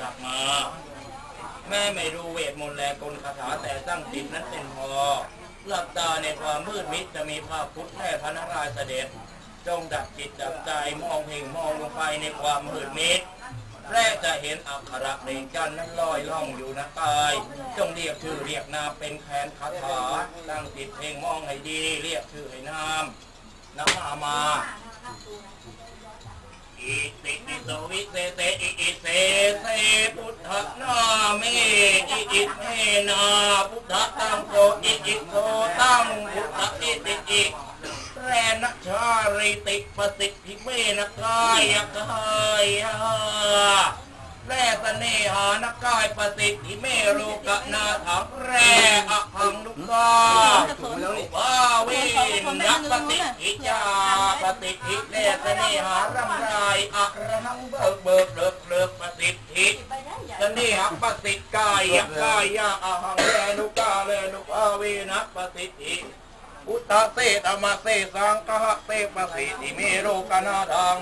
กลับมา แม่ไม่รู้เวทมนต์แลกลคาถาแต่ตั้งจิตนั้นเป็นพอหลับตาในความมืดมิดจะมีภาพพุทธแท่พระนารายณ์เสด็จ จงดับจิตดับใจมองเพ่งมองลงไปในความมืดมิดแรกจะเห็นอักขระเด่งจันนั้นลอยล่องอยู่นะกาย จงเรียกชื่อเรียกนามเป็นแคนคาถาตั้งจิตเพ่งมองให้ดี เรียกชื่อให้นามน้ำมามาอิติปิโสวิเศษอิอิ เมอิอิเมนาพุทธตังโกอิอิโสตังพุทธอิติอิแรนะชาริติปสิทธิเมนะกายกายแร่เสน่หานกายประสิทธิเมรูกนาถังแร่อภังลุกาบาวินนักปฏิทิยาปฏิทิแร่เสน่หารำไรอะระหังเบิกเบิกเลิกเลิกปฏิทิ นันนี่หาปฏิกายยกายยาอาหังเลนุกาเลนุอาวีนักปสิทธิอุตตะเสตมาเสสังกะเสปสิทธิเมโรกนาทัง